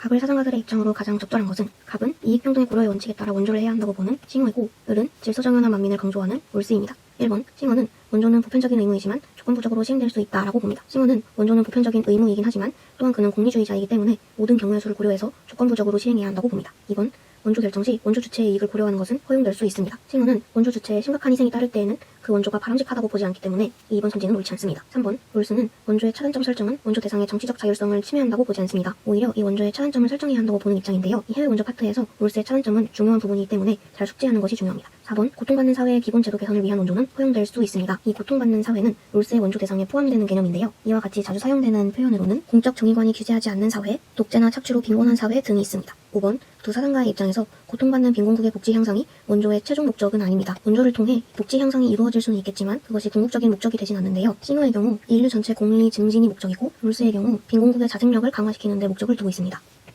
갑을 사상가들의 입장으로 가장 적절한 것은 갑은 이익평등의 고려의 원칙에 따라 원조를 해야 한다고 보는 싱어이고 을은 질서정연한 만민을 강조하는 올스입니다. 1번 싱어는 원조는 보편적인 의무이지만 조건부적으로 시행될 수 있다라고 봅니다. 싱어는 원조는 보편적인 의무이긴 하지만 또한 그는 공리주의자이기 때문에 모든 경우의 수를 고려해서 조건부적으로 시행해야 한다고 봅니다. 2번 원조 결정 시 원조 주체의 이익을 고려하는 것은 허용될 수 있습니다. 싱어는 원조 주체에 심각한 희생이 따를 때에는 그 원조가 바람직하다고 보지 않기 때문에 2번 선지는 옳지 않습니다. 3번 롤스는 원조의 차단점 설정은 원조 대상의 정치적 자율성을 침해한다고 보지 않습니다. 오히려 이 원조의 차단점을 설정해야 한다고 보는 입장인데요. 이 해외 원조 파트에서 롤스의 차단점은 중요한 부분이기 때문에 잘 숙지하는 것이 중요합니다. 4번 고통받는 사회의 기본 제도 개선을 위한 원조는 허용될 수 있습니다. 이 고통받는 사회는 롤스의 원조 대상에 포함되는 개념인데요. 이와 같이 자주 사용되는 표현으로는 공적 정의관이 규제하지 않는 사회, 독재나 착취로 빈곤한 사회 등이 있습니다. 5번 두 사상가의 입장에서 고통받는 빈곤국의 복지 향상이 원조의 최종 목적은 아닙니다. 원조를 통해 복지 향상이 이루어질 수는 있겠지만 그것이 궁극적인 목적이 되진 않는데요. 싱어의 경우 인류 전체 공리 증진이 목적이고 롤스의 경우 빈곤국의 자생력을 강화시키는 데 목적을 두고 있습니다.